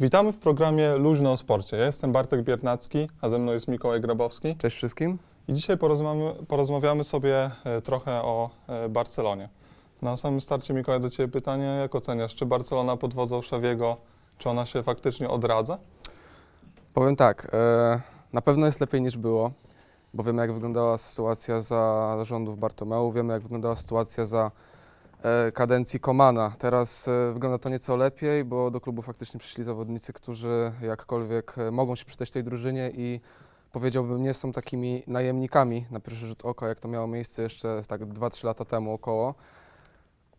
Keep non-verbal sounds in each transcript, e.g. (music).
Witamy w programie Luźno o sporcie. Ja jestem Bartek Biernacki, a ze mną jest Mikołaj Grabowski. Cześć wszystkim. I dzisiaj porozmawiamy, porozmawiamy sobie e, trochę o e, Barcelonie. Na samym starcie, Mikołaj, do Ciebie pytanie, jak oceniasz, czy Barcelona pod wodzą Szawiego, czy ona się faktycznie odradza? Powiem tak, e, na pewno jest lepiej niż było, bo wiemy jak wyglądała sytuacja za rządów Bartomeu, wiemy jak wyglądała sytuacja za kadencji Komana. Teraz e, wygląda to nieco lepiej, bo do klubu faktycznie przyszli zawodnicy, którzy jakkolwiek e, mogą się przydać tej drużynie i powiedziałbym nie są takimi najemnikami na pierwszy rzut oka, jak to miało miejsce jeszcze tak 2-3 lata temu około.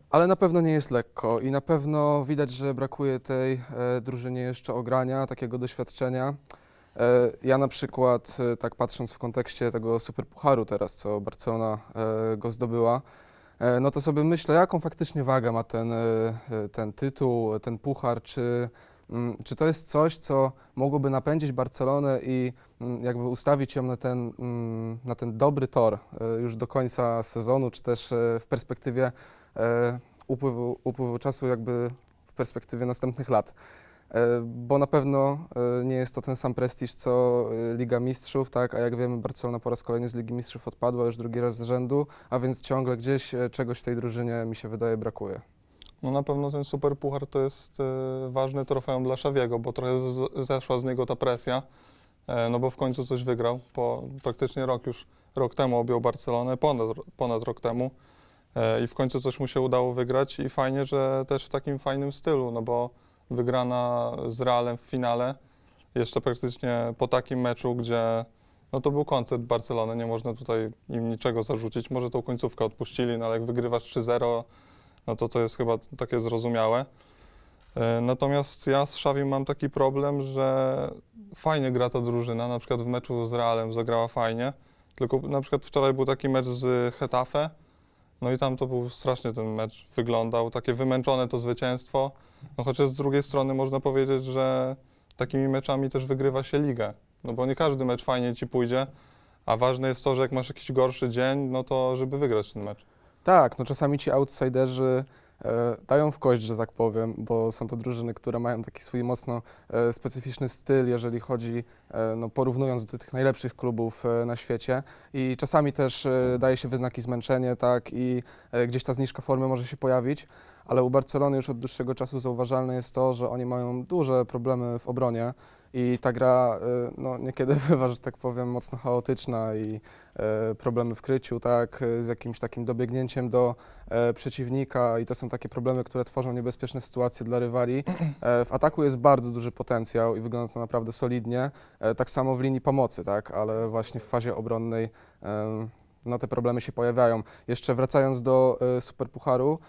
Ale na pewno nie jest lekko i na pewno widać, że brakuje tej e, drużynie jeszcze ogrania, takiego doświadczenia. E, ja na przykład, e, tak patrząc w kontekście tego superpucharu teraz, co Barcelona e, go zdobyła, e, no to sobie myślę, jaką faktycznie wagę ma ten, e, e, ten tytuł, ten puchar, czy, mm, czy to jest coś, co mogłoby napędzić Barcelonę i mm, jakby ustawić ją na ten, mm, na ten dobry tor e, już do końca sezonu, czy też e, w perspektywie e, upływu, upływu czasu jakby w perspektywie następnych lat. E, Bo na pewno e, nie jest to ten sam prestiż co e, Liga Mistrzów, tak? A jak wiemy, Barcelona po raz kolejny z Ligi Mistrzów odpadła już drugi raz z rzędu, a więc ciągle gdzieś czegoś w tej drużynie mi się wydaje brakuje. No na pewno ten super puchar to jest ważny trofeum dla Szawiego, bo trochę zeszła z niego ta presja, no bo w końcu coś wygrał. Po praktycznie rok już, rok temu objął Barcelonę, ponad, ponad rok temu i w końcu coś mu się udało wygrać i fajnie, że też w takim fajnym stylu, no bo wygrana z Realem w finale, jeszcze praktycznie po takim meczu, gdzie no to był koncert Barcelony, nie można tutaj im niczego zarzucić. Może tą końcówkę odpuścili, no ale jak wygrywasz 3-0, no to to jest chyba takie zrozumiałe. E, Natomiast ja z Szawim mam taki problem, że fajnie gra ta drużyna, na przykład w meczu z Realem zagrała fajnie, tylko na przykład wczoraj był taki mecz z Hetafe, no i tam to był strasznie ten mecz wyglądał, takie wymęczone to zwycięstwo, no chociaż z drugiej strony można powiedzieć, że takimi meczami też wygrywa się ligę, no bo nie każdy mecz fajnie ci pójdzie, a ważne jest to, że jak masz jakiś gorszy dzień, no to żeby wygrać ten mecz. Tak, no czasami ci outsiderzy dają w kość, że tak powiem, bo są to drużyny, które mają taki swój mocno e, specyficzny styl, jeżeli chodzi, e, no porównując do tych najlepszych klubów e, na świecie. I czasami też e, daje się wyznaki zmęczenie, tak, i e, gdzieś ta zniżka formy może się pojawić, ale u Barcelony już od dłuższego czasu zauważalne jest to, że oni mają duże problemy w obronie i ta gra e, no, niekiedy (laughs) bywa, że tak powiem, mocno chaotyczna i e, problemy w kryciu, tak, e, z jakimś takim dobiegnięciem do przeciwnika i to są takie problemy, które tworzą niebezpieczne sytuacje dla rywali. W ataku jest bardzo duży potencjał i wygląda to naprawdę solidnie, tak samo w linii pomocy, tak, ale właśnie w fazie obronnej no te problemy się pojawiają. Jeszcze wracając do Superpucharu,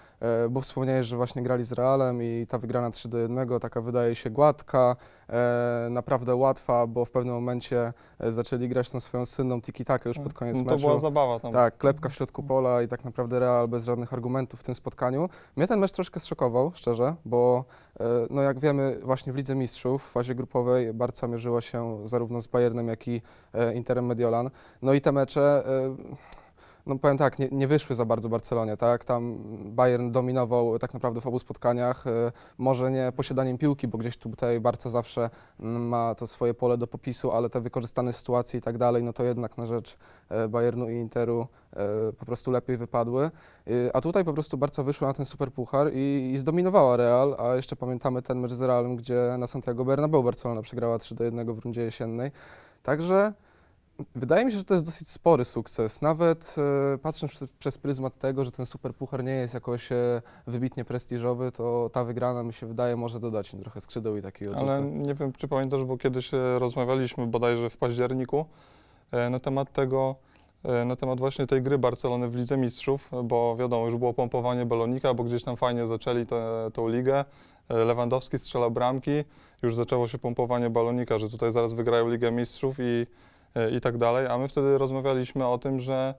bo wspomniałeś, że właśnie grali z Realem i ta wygrana 3 do 1 taka wydaje się gładka, e, naprawdę łatwa, bo w pewnym momencie e, zaczęli grać tą swoją synną tiki-takę już pod koniec no, to meczu. była zabawa tam. Tak, klepka w środku pola i tak naprawdę Real bez żadnych argumentów w tym spotkaniu. Mnie ten mecz troszkę zszokował, szczerze, bo e, no jak wiemy właśnie w Lidze Mistrzów w fazie grupowej Barca mierzyła się zarówno z Bayernem, jak i e, Interem Mediolan. No i te mecze, e, no powiem tak, nie, nie wyszły za bardzo Barcelonie, tak? Tam Bayern dominował tak naprawdę w obu spotkaniach, e, może nie posiadaniem piłki, bo gdzieś tutaj Barca zawsze mm, ma to swoje pole do popisu, ale te wykorzystane sytuacje i tak dalej, no to jednak na rzecz e, Bayernu i Interu e, po prostu lepiej wypadły. A tutaj po prostu Barca wyszła na ten super puchar i, i zdominowała Real, a jeszcze pamiętamy ten mecz z Realem, gdzie na Santiago Bernabeu Barcelona przegrała 3 do 1 w rundzie jesiennej. Także wydaje mi się, że to jest dosyć spory sukces. Nawet e, patrząc przez, przez pryzmat tego, że ten super puchar nie jest jakoś e, wybitnie prestiżowy, to ta wygrana mi się wydaje może dodać im trochę skrzydeł i takiego Ale ducha. nie wiem, czy pamiętasz, bo kiedyś e, rozmawialiśmy bodajże w październiku e, na temat tego, e, na temat właśnie tej gry Barcelony w Lidze Mistrzów, bo wiadomo, już było pompowanie balonika, bo gdzieś tam fajnie zaczęli tę tą ligę. E, Lewandowski strzelał bramki, już zaczęło się pompowanie balonika, że tutaj zaraz wygrają Ligę Mistrzów i, i tak dalej, a my wtedy rozmawialiśmy o tym, że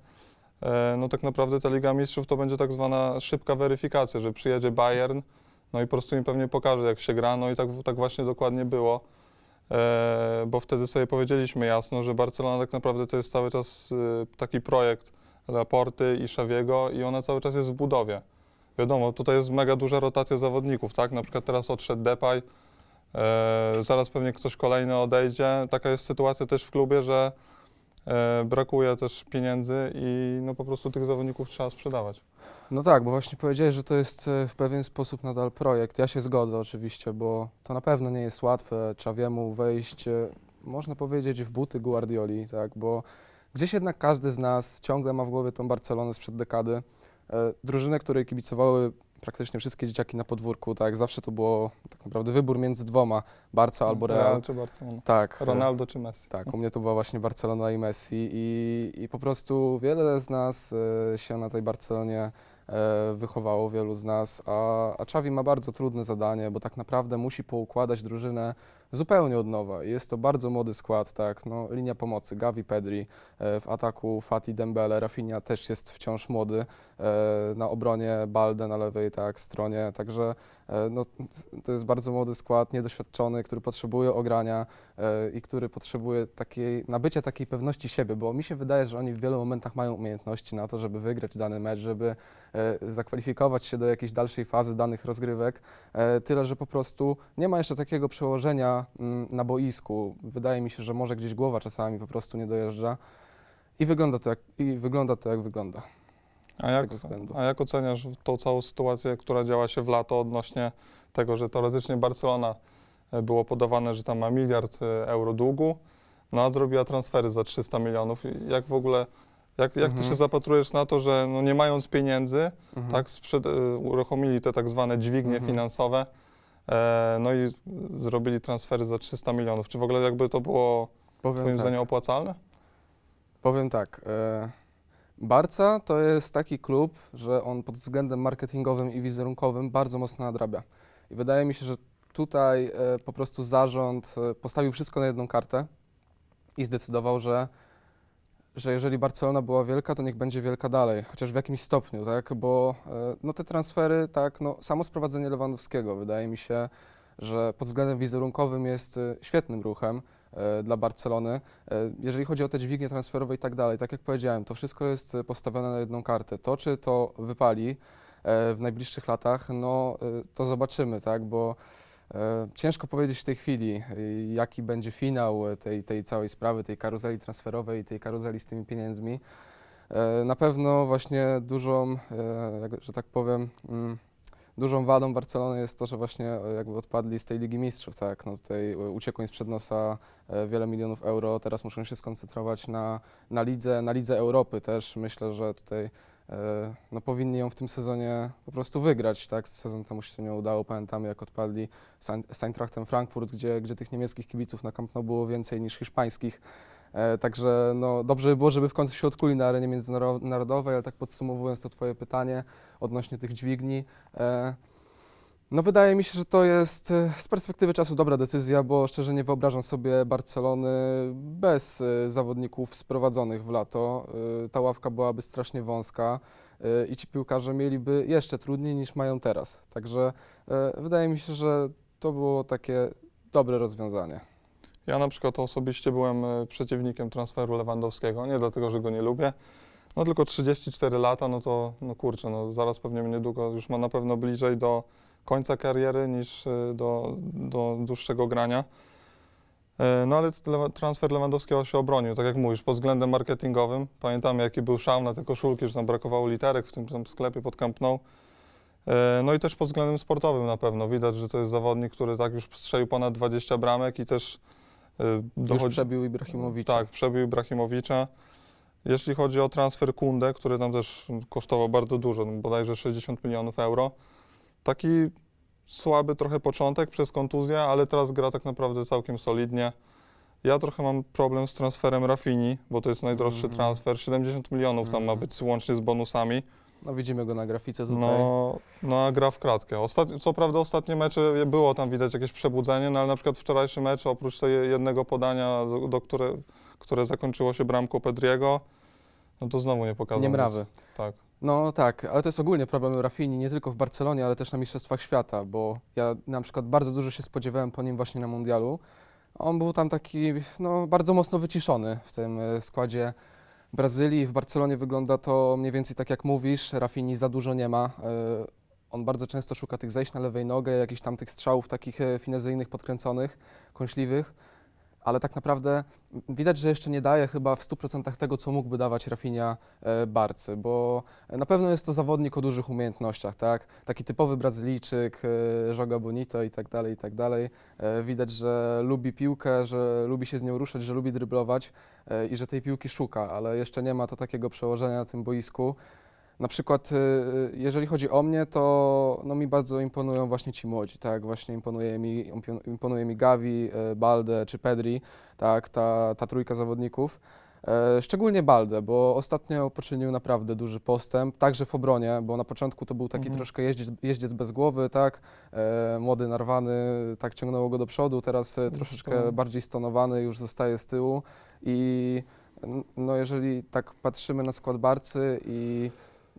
e, no tak naprawdę ta Liga Mistrzów to będzie tak zwana szybka weryfikacja, że przyjedzie Bayern, no i po prostu im pewnie pokaże, jak się gra, no i tak, tak właśnie dokładnie było. E, bo wtedy sobie powiedzieliśmy jasno, że Barcelona tak naprawdę to jest cały czas e, taki projekt Laporty i Szawiego i ona cały czas jest w budowie. Wiadomo, tutaj jest mega duża rotacja zawodników, tak? Na przykład teraz odszedł Depay, E, zaraz pewnie ktoś kolejny odejdzie. Taka jest sytuacja też w klubie, że e, brakuje też pieniędzy i no po prostu tych zawodników trzeba sprzedawać. No tak, bo właśnie powiedziałeś, że to jest e, w pewien sposób nadal projekt. Ja się zgodzę oczywiście, bo to na pewno nie jest łatwe Czawiemu wejść, e, można powiedzieć, w buty Guardioli, tak, bo gdzieś jednak każdy z nas ciągle ma w głowie tą Barcelonę sprzed dekady. E, Drużynę, której kibicowały praktycznie wszystkie dzieciaki na podwórku, tak, zawsze to było tak naprawdę wybór między dwoma, Barca albo Real. czy Barcelona. Tak. Ronaldo czy Messi. Tak, u mnie to była właśnie Barcelona i Messi i, i po prostu wiele z nas e, się na tej Barcelonie e, wychowało, wielu z nas, a, a Xavi ma bardzo trudne zadanie, bo tak naprawdę musi poukładać drużynę zupełnie od nowa. Jest to bardzo młody skład, tak, no, linia pomocy, Gavi, Pedri, e, w ataku Fati, Dembele, Rafinha też jest wciąż młody, e, na obronie Balde na lewej, tak, stronie, także e, no, to jest bardzo młody skład, niedoświadczony, który potrzebuje ogrania, i który potrzebuje takiej, nabycia takiej pewności siebie, bo mi się wydaje, że oni w wielu momentach mają umiejętności na to, żeby wygrać dany mecz, żeby zakwalifikować się do jakiejś dalszej fazy danych rozgrywek. Tyle, że po prostu nie ma jeszcze takiego przełożenia mm, na boisku. Wydaje mi się, że może gdzieś głowa czasami po prostu nie dojeżdża. I wygląda to jak, i wygląda, to jak wygląda. A jak, a jak oceniasz tą całą sytuację, która działa się w lato odnośnie tego, że teoretycznie Barcelona e, było podawane, że tam ma miliard e, euro długu, no a zrobiła transfery za 300 milionów. Jak w ogóle, jak, jak ty Mhm. się zapatrujesz na to, że no nie mając pieniędzy, Mhm. tak sprzed, e, uruchomili te tak zwane dźwignie Mhm. finansowe, no i zrobili transfery za 300 milionów. Czy w ogóle jakby to było Powiem twoim tak. zdaniem opłacalne? Powiem tak. E, Barca to jest taki klub, że on pod względem marketingowym i wizerunkowym bardzo mocno nadrabia. I wydaje mi się, że tutaj e, po prostu zarząd e, postawił wszystko na jedną kartę i zdecydował, że, że jeżeli Barcelona była wielka, to niech będzie wielka dalej, chociaż w jakimś stopniu, tak? Bo e, no, te transfery, tak, no, samo sprowadzenie Lewandowskiego wydaje mi się, że pod względem wizerunkowym jest e, świetnym ruchem e, dla Barcelony. Jeżeli chodzi o te dźwignie transferowe i tak dalej, tak jak powiedziałem, to wszystko jest postawione na jedną kartę. To, czy to wypali w najbliższych latach, no to zobaczymy, tak, bo ciężko powiedzieć w tej chwili, e, jaki będzie finał e, tej, tej całej sprawy, tej karuzeli transferowej, tej karuzeli z tymi pieniędzmi. E, Na pewno właśnie dużą, e, że tak powiem, mm, dużą wadą Barcelony jest to, że właśnie e, jakby odpadli z tej Ligi Mistrzów, tak, no tutaj e, uciekło im sprzed nosa e, wiele milionów euro, teraz muszą się skoncentrować na, na lidze, na lidze Europy też. Myślę, że tutaj e, no, powinni ją w tym sezonie po prostu wygrać, tak, sezon temu się nie udało, pamiętamy jak odpadli z Eintrachtem Frankfurt, gdzie, gdzie tych niemieckich kibiców na Camp Nou było więcej niż hiszpańskich. E, Także no, dobrze by było, żeby w końcu się odkuli na arenie międzynarodowej, ale tak podsumowując to Twoje pytanie odnośnie tych dźwigni, e, no wydaje mi się, że to jest e, z perspektywy czasu dobra decyzja, bo szczerze nie wyobrażam sobie Barcelony bez e, zawodników sprowadzonych w lato. E, Ta ławka byłaby strasznie wąska i ci piłkarze mieliby jeszcze trudniej niż mają teraz. Także wydaje mi się, że to było takie dobre rozwiązanie. Ja na przykład osobiście byłem przeciwnikiem transferu Lewandowskiego, nie dlatego, że go nie lubię, no tylko 34 lata, no to no kurczę, no zaraz pewnie niedługo już ma na pewno bliżej do końca kariery niż e, do, do dłuższego grania. E, No ale transfer Lewandowskiego się obronił, tak jak mówisz, pod względem marketingowym. Pamiętamy jaki był szał na te koszulki, że tam brakowało literek w tym, tym sklepie pod Camp Nou. E, No i też pod względem sportowym na pewno. Widać, że to jest zawodnik, który tak już strzelił ponad 20 bramek i też e, Już dochodzi... przebił Ibrahimowicza. Tak, przebił Ibrahimowicza. Jeśli chodzi o transfer Kunde, który tam też kosztował bardzo dużo, no bodajże 60 milionów euro, taki słaby trochę początek przez kontuzję, ale teraz gra tak naprawdę całkiem solidnie. Ja trochę mam problem z transferem Rafini, bo to jest najdroższy Mhm. transfer. 70 milionów tam ma Mhm. być łącznie z bonusami. No widzimy go na grafice tutaj. No, no a gra w kratkę. Ostatni, co prawda ostatnie mecze było tam widać jakieś przebudzenie, no ale na przykład wczorajszy mecz oprócz tej jednego podania, do, do które, które zakończyło się bramką Pedriego, no to znowu nie pokazał. nie nic. mrawy. Tak. No tak, ale to jest ogólnie problem Rafini, nie tylko w Barcelonie, ale też na Mistrzostwach Świata, bo ja na przykład bardzo dużo się spodziewałem po nim właśnie na Mundialu. On był tam taki no, bardzo mocno wyciszony w tym e, składzie Brazylii. W Barcelonie wygląda to mniej więcej tak jak mówisz, Rafini za dużo nie ma. E, on bardzo często szuka tych zejść na lewej nogę, jakichś tam tych strzałów takich e, finezyjnych, podkręconych, kąśliwych, ale tak naprawdę widać, że jeszcze nie daje chyba w 100% tego, co mógłby dawać Rafinha e, Barcy, bo na pewno jest to zawodnik o dużych umiejętnościach, tak? Taki typowy Brazylijczyk, e, Joga Bonito i tak dalej, i tak dalej. E, Widać, że lubi piłkę, że lubi się z nią ruszać, że lubi dryblować i że tej piłki szuka, ale jeszcze nie ma to takiego przełożenia na tym boisku. Na przykład, e, jeżeli chodzi o mnie, to no, mi bardzo imponują właśnie ci młodzi, tak? Właśnie imponuje mi, imponuje mi Gavi, e, Balde czy Pedri, tak? Ta, ta trójka zawodników. E, Szczególnie Balde, bo ostatnio poczynił naprawdę duży postęp, także w obronie, bo na początku to był taki Mhm. troszkę jeździec, jeździec bez głowy, tak, e, młody, narwany, tak ciągnęło go do przodu, teraz e, troszeczkę Zdecydowanie. bardziej stonowany, już zostaje z tyłu i no jeżeli tak patrzymy na skład Barcy i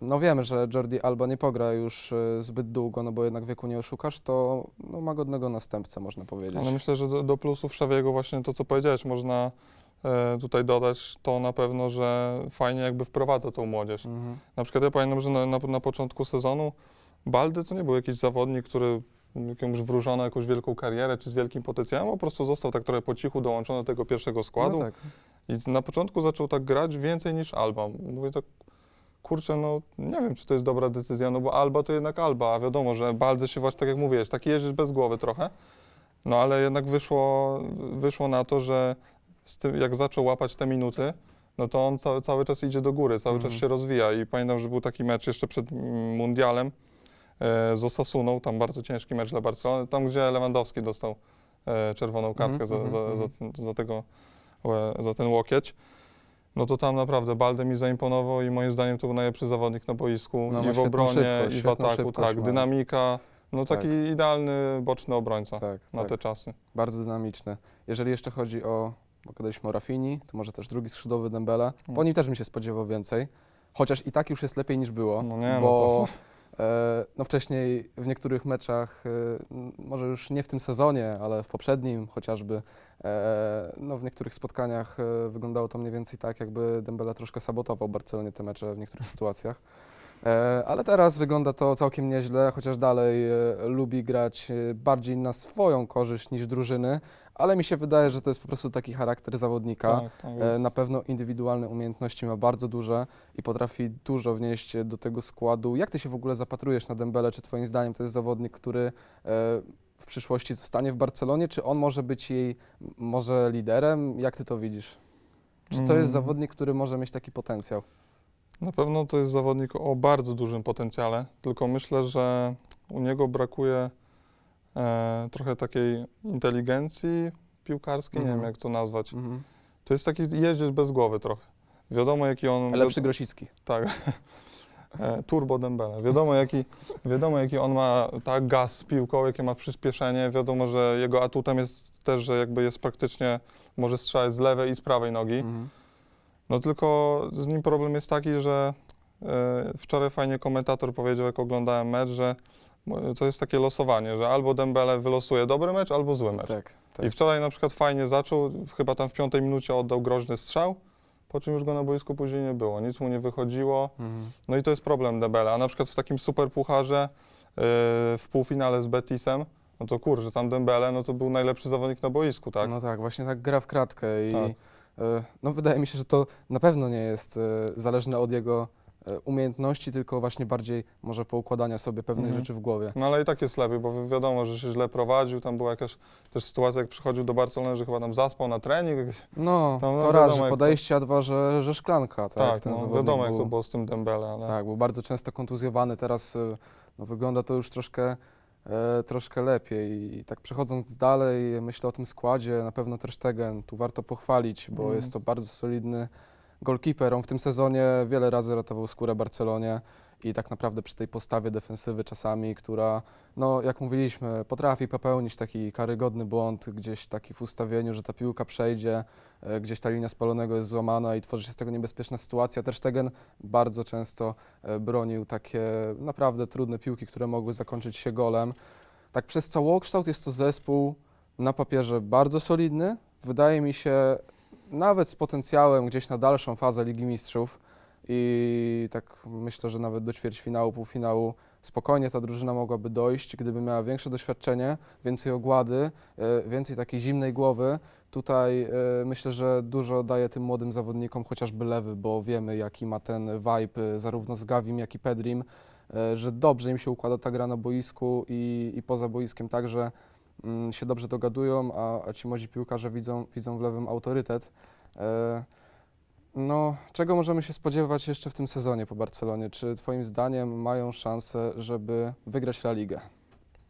no wiemy, że Jordi Alba nie pogra już e, zbyt długo, no bo jednak wieku nie oszukasz, to no, ma godnego następcę, można powiedzieć. Ale myślę, że do, do plusów Szawiego właśnie to, co powiedziałeś, można e, tutaj dodać to na pewno, że fajnie jakby wprowadza tą młodzież. Mhm. Na przykład ja pamiętam, że na, na, na początku sezonu Baldy to nie był jakiś zawodnik, który jakąś wróżono jakąś wielką karierę czy z wielkim potencjałem, po prostu został tak trochę po cichu dołączony do tego pierwszego składu No tak. i na początku zaczął tak grać więcej niż Alba. Mówię tak, kurczę, no nie wiem, czy to jest dobra decyzja, no bo Alba to jednak Alba, a wiadomo, że Baldy się właśnie, tak jak mówiłeś, taki jeździsz bez głowy trochę, no ale jednak wyszło, wyszło na to, że z tym, jak zaczął łapać te minuty, no to on cały, cały czas idzie do góry, cały Mhm. czas się rozwija i pamiętam, że był taki mecz jeszcze przed mundialem e, z Osasuną, tam bardzo ciężki mecz dla Barcelony, tam gdzie Lewandowski dostał e, czerwoną kartkę Mhm, za, mhm, za, mhm. za, za, tego, e, za ten łokieć. No to tam naprawdę Balde mi zaimponował i moim zdaniem to był najlepszy zawodnik na boisku No, ma i w świetną obronie, szybkość, i w świetną ataku, szybkość tak, ma. dynamika, no taki Tak. idealny boczny obrońca Tak, na tak. te czasy. Bardzo dynamiczny. Jeżeli jeszcze chodzi o, bo gadaliśmy o Rafini, to może też drugi skrzydłowy Dembele. Mm. Po nim też bym się spodziewał więcej, chociaż i tak już jest lepiej niż było, No nie, no bo no wcześniej w niektórych meczach, e, może już nie w tym sezonie, ale w poprzednim chociażby, e, no w niektórych spotkaniach e, wyglądało to mniej więcej tak, jakby Dembele troszkę sabotował Barcelonie te mecze w niektórych sytuacjach. E, Ale teraz wygląda to całkiem nieźle, chociaż dalej e, lubi grać e, bardziej na swoją korzyść niż drużyny, ale mi się wydaje, że to jest po prostu taki charakter zawodnika. Tak, tak. Na pewno indywidualne umiejętności ma bardzo duże i potrafi dużo wnieść do tego składu. Jak ty się w ogóle zapatrujesz na Dembele? Czy twoim zdaniem to jest zawodnik, który w przyszłości zostanie w Barcelonie? Czy on może być jej może liderem? Jak ty to widzisz? Czy to jest Mm. zawodnik, który może mieć taki potencjał? Na pewno to jest zawodnik o bardzo dużym potencjale, tylko myślę, że u niego brakuje e, trochę takiej inteligencji piłkarskiej, nie Mhm. wiem jak to nazwać. Mhm. To jest taki jeździec bez głowy trochę. Wiadomo jaki on... Lepszy Grosicki. Tak. (laughs) E, Turbo Dembele. Wiadomo jaki, wiadomo jaki on ma tak gaz z piłką, jakie ma przyspieszenie. Wiadomo, że jego atutem jest też, że jakby jest praktycznie, może strzelać z lewej i z prawej nogi. Mhm. No tylko z nim problem jest taki, że e, wczoraj fajnie komentator powiedział, jak oglądałem mecz, że to jest takie losowanie, że albo Dembele wylosuje dobry mecz, albo zły mecz. Tak, tak. I wczoraj na przykład fajnie zaczął, chyba tam w piątej minucie oddał groźny strzał, po czym już go na boisku później nie było, nic mu nie wychodziło. Mhm. No i to jest problem Dembele, a na przykład w takim super pucharze yy, w półfinale z Betisem, no to kurczę, tam Dembele, no to był najlepszy zawodnik na boisku, tak? No tak, właśnie tak gra w kratkę i Tak. E, no wydaje mi się, że to na pewno nie jest e, zależne od jego e, umiejętności, tylko właśnie bardziej może poukładania sobie pewnych Mhm. rzeczy w głowie. No ale i tak jest lepiej, bo wi- wiadomo, że się źle prowadził, tam była jakaś też sytuacja, jak przychodził do Barcelony, że chyba tam zaspał na trening, No, No, no to raz, że jak podejście, a dwa, że, że szklanka, tak? tak, ten no, wiadomo jak był, to było z tym Dembele, ale Tak, był bardzo często kontuzjowany, teraz no, wygląda to już troszkę, e, troszkę lepiej. I tak przechodząc dalej, myślę o tym składzie, na pewno też Stegen, tu warto pochwalić, bo Mm. jest to bardzo solidny golkiper. On w tym sezonie wiele razy ratował skórę Barcelonie i tak naprawdę przy tej postawie defensywy czasami, która, no jak mówiliśmy, potrafi popełnić taki karygodny błąd gdzieś taki w ustawieniu, że ta piłka przejdzie, e, gdzieś ta linia spalonego jest złamana i tworzy się z tego niebezpieczna sytuacja. Też Stegen bardzo często e, bronił takie naprawdę trudne piłki, które mogły zakończyć się golem. Tak przez całokształt jest to zespół na papierze bardzo solidny. Wydaje mi się nawet z potencjałem gdzieś na dalszą fazę Ligi Mistrzów i tak myślę, że nawet do ćwierćfinału, półfinału spokojnie ta drużyna mogłaby dojść, gdyby miała większe doświadczenie, więcej ogłady, e, więcej takiej zimnej głowy. Tutaj e, myślę, że dużo daje tym młodym zawodnikom chociażby Lewy, bo wiemy jaki ma ten vibe e, zarówno z Gawim, jak i Pedrim, że dobrze im się układa ta gra na boisku i, i poza boiskiem także mm, się dobrze dogadują, a, a ci młodzi piłkarze widzą, widzą w Lewym autorytet. No, czego możemy się spodziewać jeszcze w tym sezonie po Barcelonie? Czy Twoim zdaniem mają szansę, żeby wygrać La Ligę?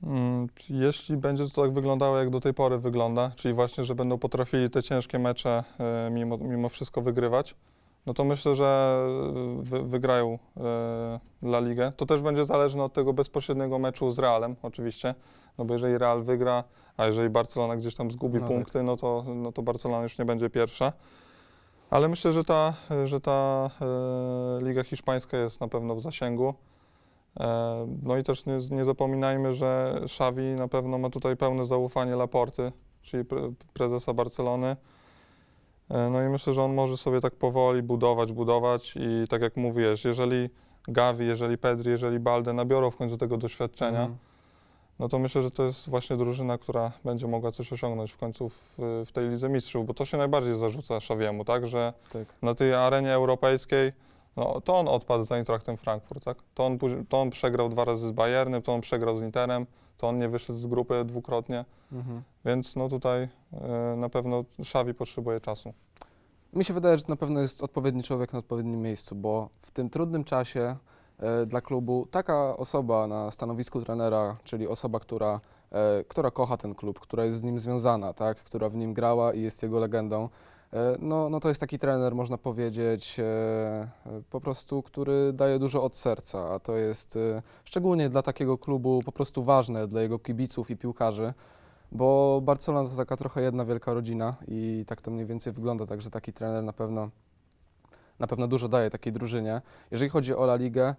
Mm, Jeśli będzie to tak wyglądało, jak do tej pory wygląda, czyli właśnie, że będą potrafili te ciężkie mecze e, mimo, mimo wszystko wygrywać, no to myślę, że e, wy, wygrają e, La Ligę. To też będzie zależne od tego bezpośredniego meczu z Realem, oczywiście, no bo jeżeli Real wygra, a jeżeli Barcelona gdzieś tam zgubi No tak. punkty, no, to, no to Barcelona już nie będzie pierwsza. Ale myślę, że ta, że ta e, Liga Hiszpańska jest na pewno w zasięgu. E, No i też nie, nie zapominajmy, że Xavi na pewno ma tutaj pełne zaufanie Laporty, czyli pre, prezesa Barcelony. E, No i myślę, że on może sobie tak powoli budować, budować i tak jak mówisz, jeżeli Gavi, jeżeli Pedri, jeżeli Balde nabiorą w końcu tego doświadczenia, Mhm. No to myślę, że to jest właśnie drużyna, która będzie mogła coś osiągnąć w końcu w, w tej Lidze Mistrzów, bo to się najbardziej zarzuca Xaviemu, tak, że Tak. na tej arenie europejskiej, no to on odpadł za Eintrachtem Frankfurt, tak? To on, to on przegrał dwa razy z Bayernem, to on przegrał z Interem, to on nie wyszedł z grupy dwukrotnie, Mhm. więc no tutaj e, na pewno Xavi potrzebuje czasu. Mi się wydaje, że na pewno jest odpowiedni człowiek na odpowiednim miejscu, bo w tym trudnym czasie dla klubu taka osoba na stanowisku trenera, czyli osoba, która, e, która kocha ten klub, która jest z nim związana, tak, która w nim grała i jest jego legendą, e, no, no to jest taki trener, można powiedzieć, e, e, po prostu, który daje dużo od serca, a to jest e, szczególnie dla takiego klubu po prostu ważne, dla jego kibiców i piłkarzy. Bo Barcelona to taka trochę jedna wielka rodzina i tak to mniej więcej wygląda, także taki trener na pewno, na pewno dużo daje takiej drużynie. Jeżeli chodzi o La Ligę, e,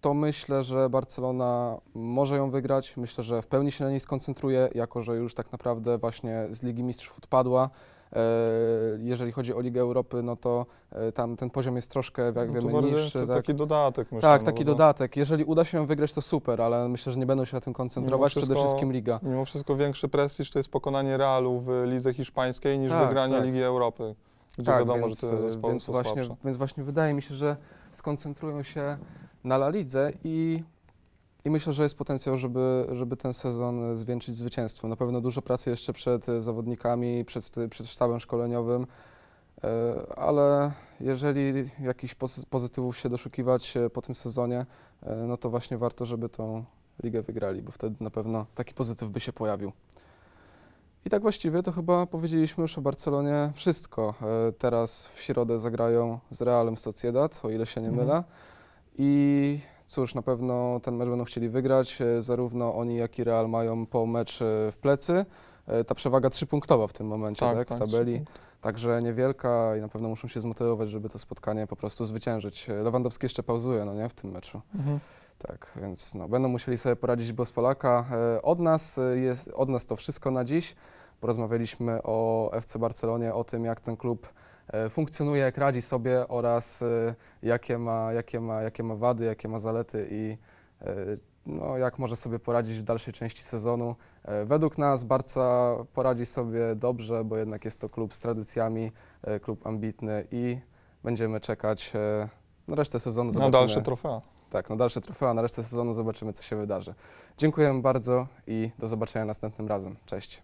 to myślę, że Barcelona może ją wygrać. Myślę, że w pełni się na niej skoncentruje, jako że już tak naprawdę właśnie z Ligi Mistrzów odpadła. E, Jeżeli chodzi o Ligę Europy, no to e, tam ten poziom jest troszkę, jak No wiemy, niższy. to tak? taki dodatek myślę. tak, no taki to dodatek. Jeżeli uda się ją wygrać, to super, ale myślę, że nie będą się na tym koncentrować. Przede wszystko- wszystkim Liga. Mimo wszystko większy prestiż to jest pokonanie Realu w Lidze Hiszpańskiej niż Tak, wygranie tak. Ligi Europy, gdzie tak, wiadomo, więc, że te zespoły więc są właśnie, słabsze. więc właśnie wydaje mi się, że skoncentrują się na La Lidze i, i myślę, że jest potencjał, żeby, żeby ten sezon zwieńczyć zwycięstwem. Na pewno dużo pracy jeszcze przed zawodnikami, przed, przed sztabem szkoleniowym, e, ale jeżeli jakichś pozy- pozytywów się doszukiwać e, po tym sezonie, e, no to właśnie warto, żeby tą ligę wygrali, bo wtedy na pewno taki pozytyw by się pojawił. I tak właściwie to chyba powiedzieliśmy już o Barcelonie wszystko. E, Teraz w środę zagrają z Realem Sociedad, o ile się nie Mhm. mylę. I cóż, na pewno ten mecz będą chcieli wygrać. E, Zarówno oni, jak i Real mają po mecz e, w plecy. Ta przewaga trzypunktowa w tym momencie, tak, w tabeli. Także niewielka i na pewno muszą się zmotywować, żeby to spotkanie po prostu zwyciężyć. Lewandowski jeszcze pauzuje, no nie, w tym meczu. Mhm. Tak, więc no, będą musieli sobie poradzić bez Polaka. E, Od nas, e, jest, od nas to wszystko na dziś. Porozmawialiśmy o FC Barcelonie, o tym, jak ten klub e, funkcjonuje, jak radzi sobie oraz jakie ma, jakie ma, jakie ma wady, jakie ma zalety i no, jak może sobie poradzić w dalszej części sezonu. Według nas Barca poradzi sobie dobrze, bo jednak jest to klub z tradycjami, klub ambitny i będziemy czekać na resztę sezonu. Na Zobaczymy. dalsze trofea. Tak, na dalsze trofea, na resztę sezonu zobaczymy, co się wydarzy. Dziękuję bardzo i do zobaczenia następnym razem. Cześć.